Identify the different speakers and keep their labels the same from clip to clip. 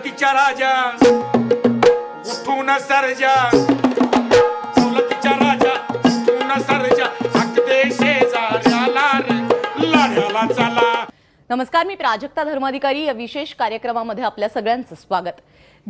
Speaker 1: दौलतीच्या राजा उठून सरजा. दौलतीच्या राजा उठून सरजा. अगदे शेजाऱ्याला लढ्याला चला.
Speaker 2: नमस्कार मी प्राजक्ता धर्माधिकारी. या विशेष कार्यक्रमामध्ये आपल्या सगळ्यांचं स्वागत.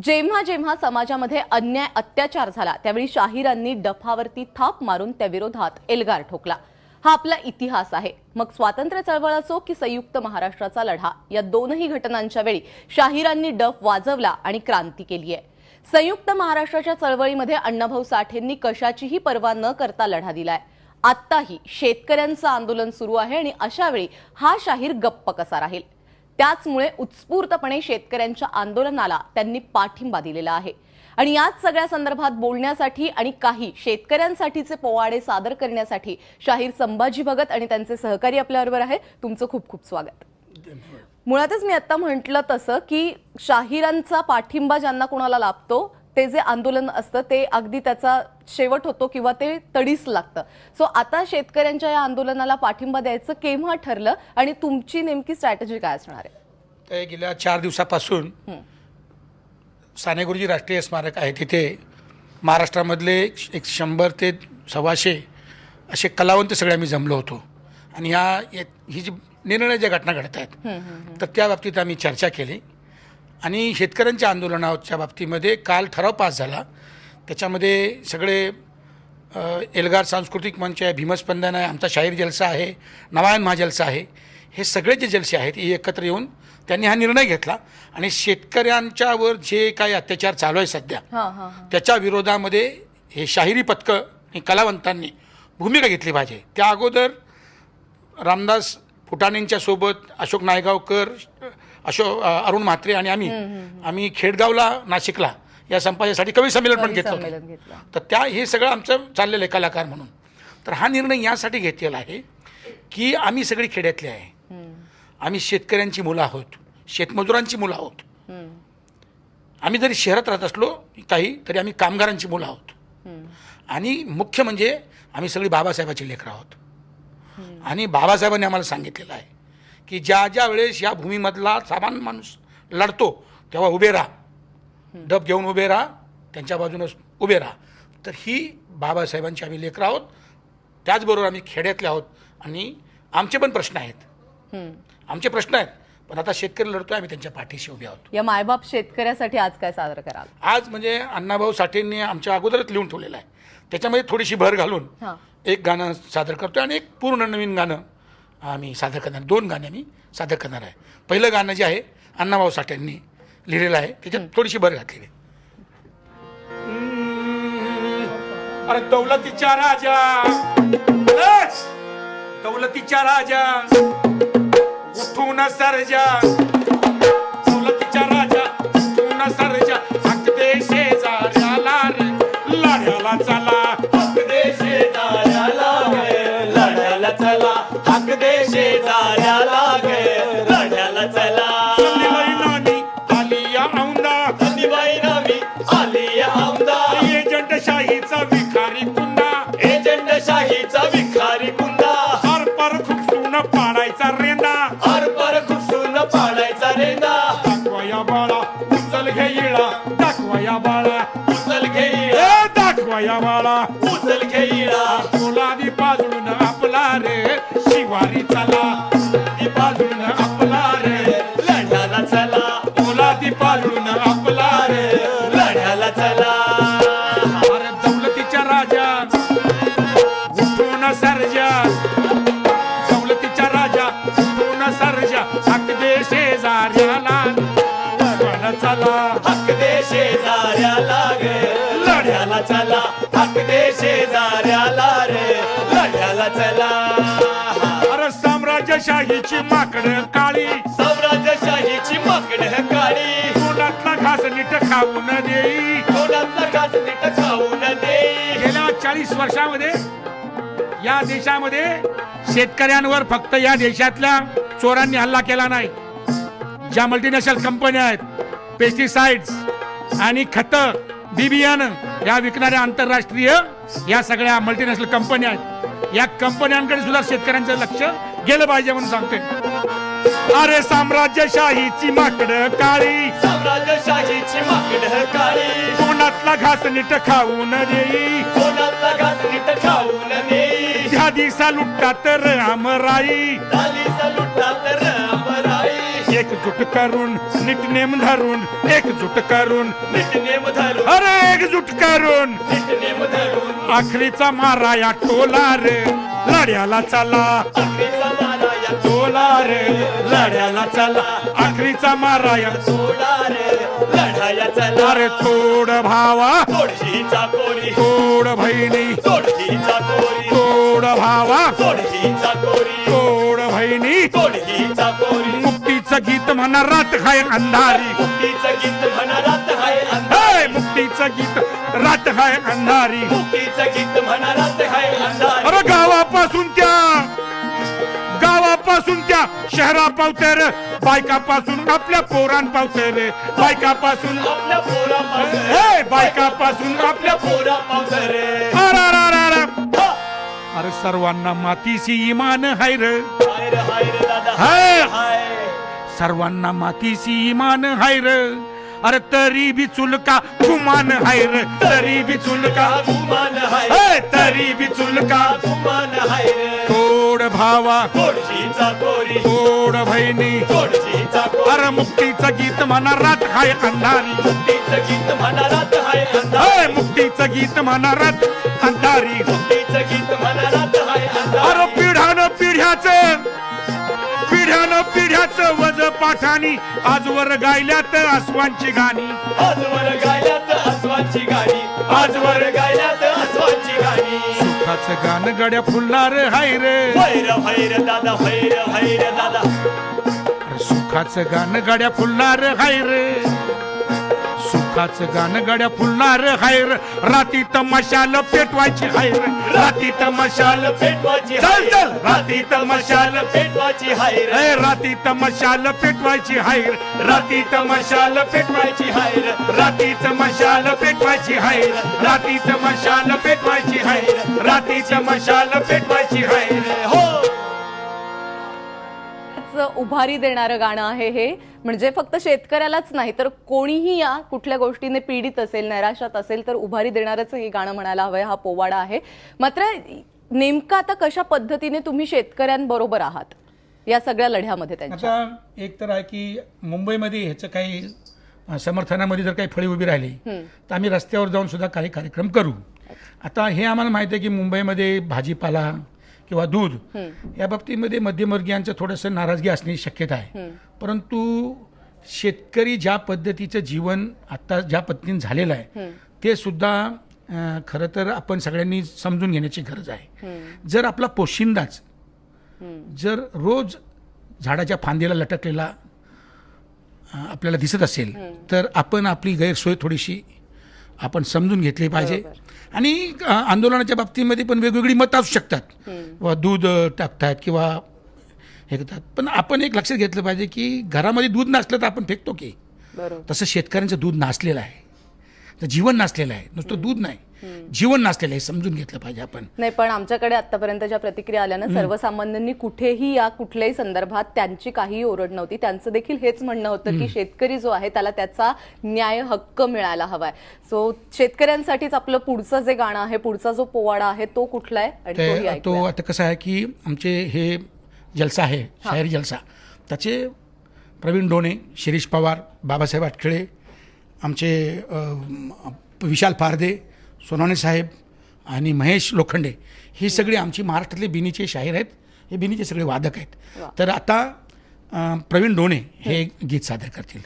Speaker 2: जेव्हा जेव्हा समाजामध्ये अन्याय अत्याचार झाला त्यावेळी शाहिरांनी डफावरती थाप मारून त्या विरोधात एल्गार ठोकला. हा आपला इतिहास आहे. मग स्वातंत्र्य चळवळ असो की संयुक्त महाराष्ट्राचा लढा या दोनही घटनांच्या वेळी शाहिरांनी डफ वाजवला आणि क्रांती केली आहे संयुक्त महाराष्ट्राच्या चळवळीमध्ये अण्णाभाऊ साठेंनी कशाचीही पर्वा न करता लढा दिलाय. आत्ताही शेतकऱ्यांचं आंदोलन सुरू आहे आणि अशावेळी हा शाहीर गप्प कसा राहील? त्याचमुळे उत्स्फूर्तपणे शेतकऱ्यांच्या आंदोलनाला त्यांनी पाठिंबा दिलेला आहे. आणि याच सगळ्या संदर्भात बोलण्यासाठी आणि काही शेतकऱ्यांसाठीचे पोवाडे सादर करण्यासाठी शाहीर संभाजी भगत आणि त्यांचे सहकारी आपल्याबरोबर आहे तुमचं खूप खूप स्वागत. मुळातच मी आता म्हटलं तसं की शाहिरांचा पाठिंबा ज्यांना कोणाला लाभतो ते जे आंदोलन असतं ते अगदी त्याचा शेवट होतो किंवा ते तडीस लागतं. सो आता शेतकऱ्यांच्या या आंदोलनाला पाठिंबा द्यायचं केव्हा ठरलं आणि तुमची नेमकी स्ट्रॅटेजी काय असणार आहे?
Speaker 1: ते गेल्या चार दिवसापासून साने गुरुजी राष्ट्रीय स्मारक आहे. तिथे महाराष्ट्रामधले एक शंभर ते सव्वाशे असे कलावंत सगळे आम्ही जमलो होतो. आणि ह्या या- ही जी निर्णय ज्या घटना घडत आहेत तर त्या बाबतीत आम्ही चर्चा केली. आणि शेतकऱ्यांच्या आंदोलनाच्या बाबतीमध्ये काल ठराव पास झाला. त्याच्यामध्ये सगळे एल्गार सांस्कृतिक मंच आहे भीमस्पंदन आहे आमचा शाहीर जलसा आहे नवायन महाजलसा आहे. हे सगळे जे जलसे आहेत हे एकत्र येऊन त्यांनी हा निर्णय घेतला. आणि शेतकऱ्यांच्यावर जे काही अत्याचार चालू आहे सध्या त्याच्या विरोधामध्ये हे शाहिरी पथकं आणि कलावंतांनी भूमिका घेतली पाहिजे. त्या अगोदर रामदास फुटाणेंच्या सोबत अशोक नायगावकर अशोक अरुण म्हात्रे आणि आम्ही आम्ही खेडगावला नाशिकला या संपासाठी कवी संमेलन पण घेतलं. तर त्या हे सगळं आमचं चाललेलं आहे कलाकार म्हणून. तर हा निर्णय यासाठी घेतलेला आहे की आम्ही सगळी खेड्यातले आहे. आम्ही शेतकऱ्यांची मुलं आहोत शेतमजुरांची मुलं आहोत. आम्ही जरी शहरात राहत असलो काही तरी आम्ही कामगारांची मुलं आहोत. आणि मुख्य म्हणजे आम्ही सगळी बाबासाहेबाची लेकरं आहोत. आणि बाबासाहेबांनी आम्हाला सांगितलेलं आहे की ज्या ज्या वेळेस या भूमीमधला सामान्य माणूस लढतो तेव्हा उभे राहा. डब घेऊन उभे राहा त्यांच्या बाजूनं उभे राहा. तर ही बाबासाहेबांची आम्ही लेकरं आहोत. त्याचबरोबर आम्ही खेड्यातले आहोत आणि आमचे पण प्रश्न आहेत. आमचे प्रश्न आहेत. पण आता शेतकरी लढतोय आम्ही त्यांच्या पाठीशी उभे आहोत.
Speaker 2: या मायबाप शेतकऱ्यासाठी आज काय सादर कराल?
Speaker 1: आज म्हणजे अण्णाभाऊ साठेंनी आमच्या अगोदरच लिहून ठेवलेलं आहे. त्याच्यामध्ये थोडीशी भर घालून
Speaker 2: हा.
Speaker 1: एक गाणं सादर करतो आणि एक पूर्ण नवीन गाणं आम्ही सादर करणार. दोन गाणे आम्ही सादर करणार आहे. पहिलं गाणं जे आहे अण्णाभाऊ साठेंनी लिहिलेलं आहे. त्याच्यात थोडीशी भर घातलेली आहे. अरे दौलतीच्या राजा. बस! दौलतीच्या राजा. उठून सर्जा. दौलतीच्या राजा उठून सर्जा. अगदे शेजाऱ्याला रे. लढ्याला चला.
Speaker 3: हक दे शेजाऱ्याला गे. लढ्याला चला. हक दे शेजाऱ्याला गे. लढ्याला चला.
Speaker 1: संधीबाई नानी आलिया औंदा.
Speaker 3: संधीबाई नवी आली आमदार
Speaker 1: एजंट शाहीचा विखारी
Speaker 3: एजंट शाहीचा
Speaker 1: Guayabara, Guayabara, Guayabara,
Speaker 3: Guayabara, Guayabara, Guayabara,
Speaker 1: Guayabara, Guayabara, नीट खाऊन देई गेल्या चाळीस वर्षामध्ये या देशामध्ये शेतकऱ्यांवर फक्त या देशातल्या चोरांनी हल्ला केला नाही. ज्या मल्टीनॅशनल कंपन्या आहेत पेस्टिसाइड्स आणि खतं बी बियाणं या विकणाऱ्या आंतरराष्ट्रीय या सगळ्या मल्टीनॅशनल कंपन्या आहेत. या कंपन्यांकडे सुद्धा शेतकऱ्यांचं लक्ष गेलं पाहिजे म्हणून सांगतोय. अरे साम्राज्यशाहीची माकड काळी.
Speaker 3: साम्राज्यशाहीची माकड काळी.
Speaker 1: कोणातला घास घासनीट खाऊन देई.
Speaker 3: कोणातला घास घासनीट खाऊन देई.
Speaker 1: ह्या दिसा
Speaker 3: लुटतात रामराई झाली लुटतात
Speaker 1: एकजूट करून नीट नेम धरून एकजूट करून
Speaker 3: नीट नेम धरून.
Speaker 1: अरे एकजूट करून.
Speaker 3: नीट नेम धरून.
Speaker 1: आखरीचा मारा या टोला रे लढ्याला चला. टोला रे लढ्याला चला. आखरीचा मारा या
Speaker 3: सोडा रे लढाया चला.
Speaker 1: अरे तोड भावा.
Speaker 3: तोडशीचा कोरी.
Speaker 1: तोड बहिणी.
Speaker 3: तोडशीचा कोरी.
Speaker 1: तोड भावा.
Speaker 3: तोडशीचा कोरी.
Speaker 1: तोड बहिणी.
Speaker 3: तोडशीचा कोरी.
Speaker 1: मुक्तीचं गीत म्हणा रात हाय अंधारी.
Speaker 3: मुक्तीचं गीत म्हणा हाय अंधार.
Speaker 1: मुक्तीचं गीत रात हाय अंधारी.
Speaker 3: मुक्तीचं गीत म्हणा हाय अंधार.
Speaker 1: अरे गावापासून त्या गावापासून त्या शहरा पावते रे. बायकापासून आपल्या पोरान पावते रे. बायकापासून
Speaker 3: आपल्या पोरा पावतरे
Speaker 1: हे बायकापासून आपल्या
Speaker 3: पोरा पावतरे
Speaker 1: अरारारारा. अरे सर्वांना मातीशी इमान हाय रे.
Speaker 3: रे रे
Speaker 1: हाय.
Speaker 3: हाय.
Speaker 1: सर्वांना मातीशी इमान हाय रे. अरे तरी बी चुलका गुमान हाय रे. तरी बी चुलका
Speaker 3: गुमान हाय
Speaker 1: हे, तरी बी चुलका
Speaker 3: गुमान हाय रे.
Speaker 1: तोड भावा
Speaker 3: तोडशीचा कोरी
Speaker 1: तोड बहिणी
Speaker 3: तोडशीचा कोरी.
Speaker 1: अरे मुक्तीचं गीत म्हणा रात हाय अंधारी.
Speaker 3: मुक्तीचं गीत म्हणा हाय
Speaker 1: हे,
Speaker 3: अंधार
Speaker 1: मुक्तीचं गीत म्हणा रात अंधारी.
Speaker 3: मुक्तीचं गीत म्हणा हाय अंधार.
Speaker 1: अरे पिढ्यानं पिढ्याचं वज पाठानी आजवर गायल्यात आसवांची गाणी.
Speaker 3: आजवर गायल्यात अस्वांची गाणी. आजवर गायल्यात अस्वांची गाणी.
Speaker 1: सुखाचं गाण गड्या फुलणार हाय रे.
Speaker 3: भैर भैर दादा भैर भैर दादा.
Speaker 1: सुखाचं गाण गड्या फुलणार हाय रे सुखाचं गाण गड्या फुलणार हाय रे. रातीत मशाल पेटवायची हाय रे. रातीत मशाल
Speaker 3: पेटवाची
Speaker 1: चल चल. रातीत मशाल
Speaker 3: पेटवाची हाय रे.
Speaker 1: ए रातीत मशाल पेटवायची हाय रे. रातीत मशाल पेटवायची हाय रे. रातीत मशाल पेटवायची हाय रे. रातीत मशाल पेटवायची हाय रे. रातीत मशाल पेटवायची हाय रे.
Speaker 3: हो.
Speaker 2: च उभारी देणारं गाणं आहे हे. म्हणजे फक्त शेतकऱ्यालाच नाही तर कोणीही या कुठल्या गोष्टीने पीडित असेल नैराश्यात असेल तर उभारी देणारच हे गाणं म्हणायला हवंय हा पोवाडा आहे. मात्र नेमकं आता कशा पद्धतीने तुम्ही शेतकऱ्यांबरोबर आहात? या सगळ्या लढ्यामध्ये त्यांच्या.
Speaker 1: आता एक तर आहे की मुंबईमध्ये ह्याचं काही समर्थनामध्ये जर काही फळी उभी राहिली तर आम्ही रस्त्यावर जाऊन सुद्धा काही कार्यक्रम करू. आता हे आम्हाला माहिती आहे की मुंबईमध्ये भाजीपाला किंवा दूध या बाबतीमध्ये मध्यमवर्गीयांचं थोडंसं नाराजगी असण्याची शक्यता आहे. परंतु शेतकरी ज्या पद्धतीचं जीवन आता ज्या पद्धतीने झालेलं आहे ते सुद्धा खरं तर आपण सगळ्यांनी समजून घेण्याची गरज आहे. जर आपला पोशिंदाच जर रोज झाडाच्या फांदीला लटकलेला आपल्याला दिसत असेल तर आपण आपली गैरसोय थोडीशी आपण समजून घेतली पाहिजे. आणि आंदोलनाच्या बाबतीमध्ये पण वेगवेगळी मतं असू शकतात. व दूध टाकतात किंवा हे करतात. पण आपण एक लक्षात घेतलं पाहिजे की घरामध्ये दूध नसलं तर आपण फेकतो की. तसं शेतकऱ्यांचं दूध नासलेलं आहे. तर जीवन नासलेलं आहे. नुसतं दूध नाही. जीवन नासलेलं आहे समजून घेतलं पाहिजे आपण.
Speaker 2: नाही पण आमच्याकडे आतापर्यंत ज्या प्रतिक्रिया आल्या ना सर्वसामान्यांनी कुठेही या कुठल्याही संदर्भात त्यांची काही ओरड नव्हती. त्यांचं देखील हेच म्हणणं होतं की शेतकरी जो आहे त्याला त्याचा न्याय हक्क मिळायला हवाय. सो शेतकऱ्यांसाठीच आपलं पुढचं जे गाणं आहे पुढचा जो पोवाडा आहे तो कुठला आहे आणि
Speaker 1: ते. आता कसं आहे की आमचे हे जलसा आहे शाहीर जलसा. त्याचे प्रवीण डोणे शिरीष पवार बाबासाहेब आटखेळे आमचे विशाल पारदे सोनाने साहेब आणि महेश लोखंडे ही सगळी आमची महाराष्ट्रातले बिनीचे शाहीर आहेत. हे बिनीचे सगळे वादक आहेत. तर आता प्रवीण डोणे हे गीत सादर करतील.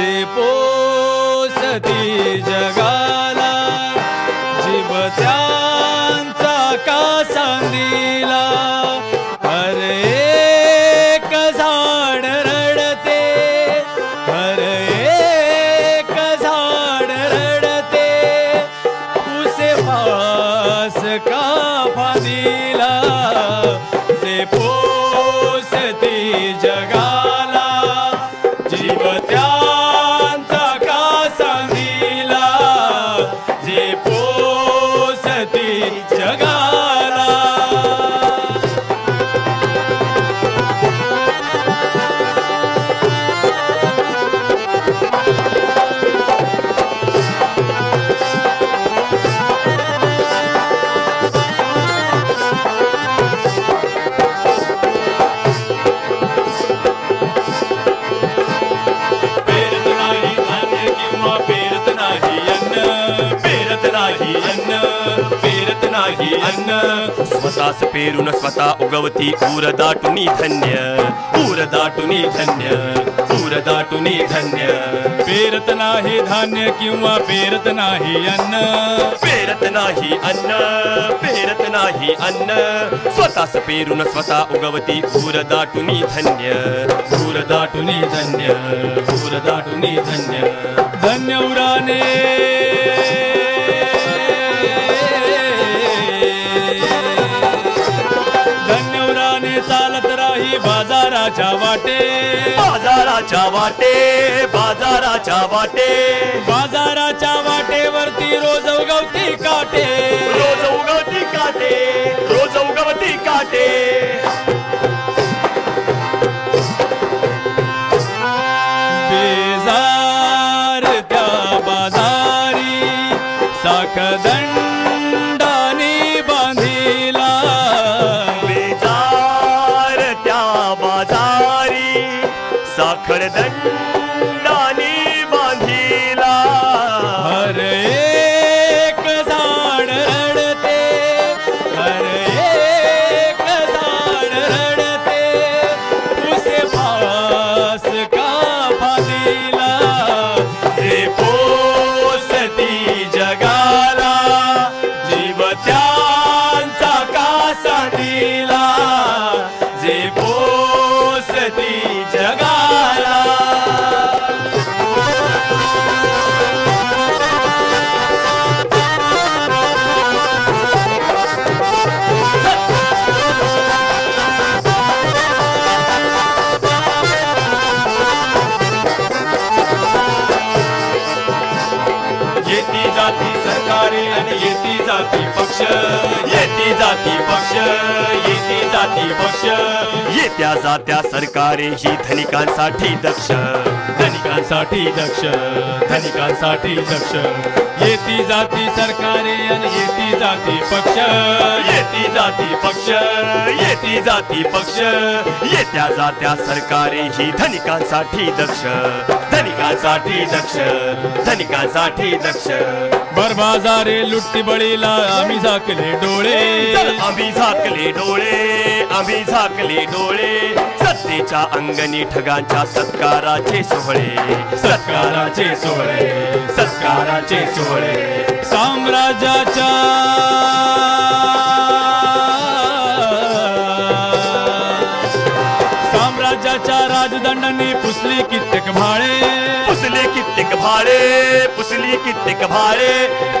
Speaker 1: ो
Speaker 4: जग पेरत नाही अन्न. स्वतःच पेरून स्वतः उगवती पूर दाटुनी धन्य. पूर दाटुनी धन्य. पूर दाटुनी धन्य. पेरत नाही धान्य किंवा पेरत नाही अन्न. पेरत नाही अन्न. पेरत नाही अन्न. स्वतःच पेरून स्वतः उगवती पूर दाटुनी धन्य. पूर दाटुनी धन्य. पूर दाटुनी धन्य. धन्य उराने बाजाराच्या वाटे. बाजाराच्या वाटे बाजाराच्या वाटे. बाजाराच्या वाटेवरती रोज उगवती काटे. रोज उगवती काटे रोज उगवती काटे. बेजार त्या बाजारी साख का येती जाती पक्ष येती जाती पक्ष येती जाती पक्ष. येत्या जात्या सरकारे ही धनिकांसाठी दक्ष. धनिकांसाठी दक्ष धनिकांसाठी दक्ष. येती जाती सरकारे आणि येती जाती पक्ष. येती जाती पक्ष येती जाती पक्ष. येत्या जात्या सरकारे ही धनिकांसाठी दक्ष. धनिकांसाठी दक्ष धनिकांसाठी दक्ष. बरबाजारे लुट्टी बळीला आम्ही झाकले डोळे. आम्ही झाकले डोळे आम्ही झाकले डोळे. सत्तेच्या अंगणी ठगांच्या सत्काराचे सोहळे. सत्काराचे सोहळे सत्काराचे सोहळे. साम्राज्याच्या साम्राज्याच्या राणी पुसली कित्येक भाडे। पुसली कित्येक भाडे पुसली कित्येक भाडे।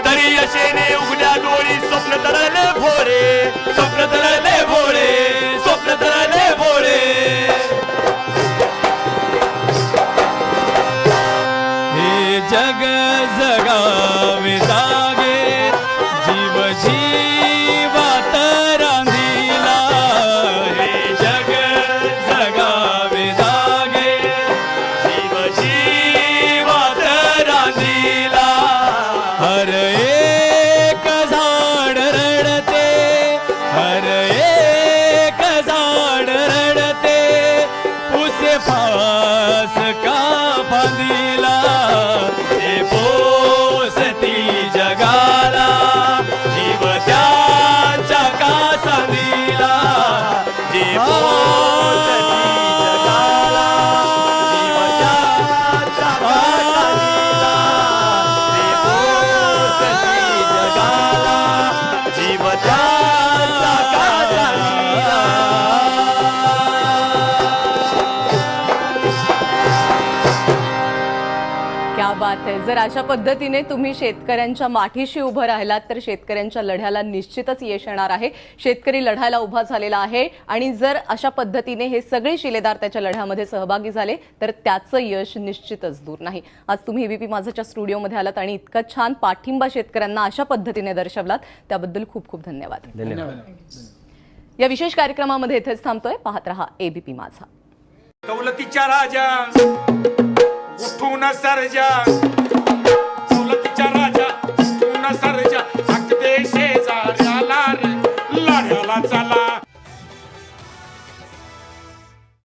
Speaker 4: तरी अशेने उघड्या डोळी स्वप्न तरळले भोरे। स्वप्न तरळले भोरे स्वप्न तरळले भोरे। हे जग जगावे
Speaker 2: जर अशा पद्धतीने तुम्ही शेतकऱ्यांच्या माठीशी उभं राहिलात तर शेतकऱ्यांच्या लढ्याला निश्चितच यश येणार आहे. शेतकरी लढायला उभा झालेला आहे आणि जर अशा पद्धतीने हे सगळे शिलेदार त्याच्या लढ्यामध्ये सहभागी झाले तर त्याचं यश निश्चितच दूर नाही. आज तुम्ही एबीपी माझाच्या स्टुडिओमध्ये आलात आणि इतका छान पाठिंबा शेतकऱ्यांना अशा पद्धतीने दर्शवलात. त्याबद्दल खूप खूप धन्यवाद. या विशेष कार्यक्रमामध्ये इथेच थांबतोय. पाहत रहा एबीपी माझा.
Speaker 1: दौलतीच्या राजा. उठून सर्जा. दौलतीच्या राजा उठून सर्जा.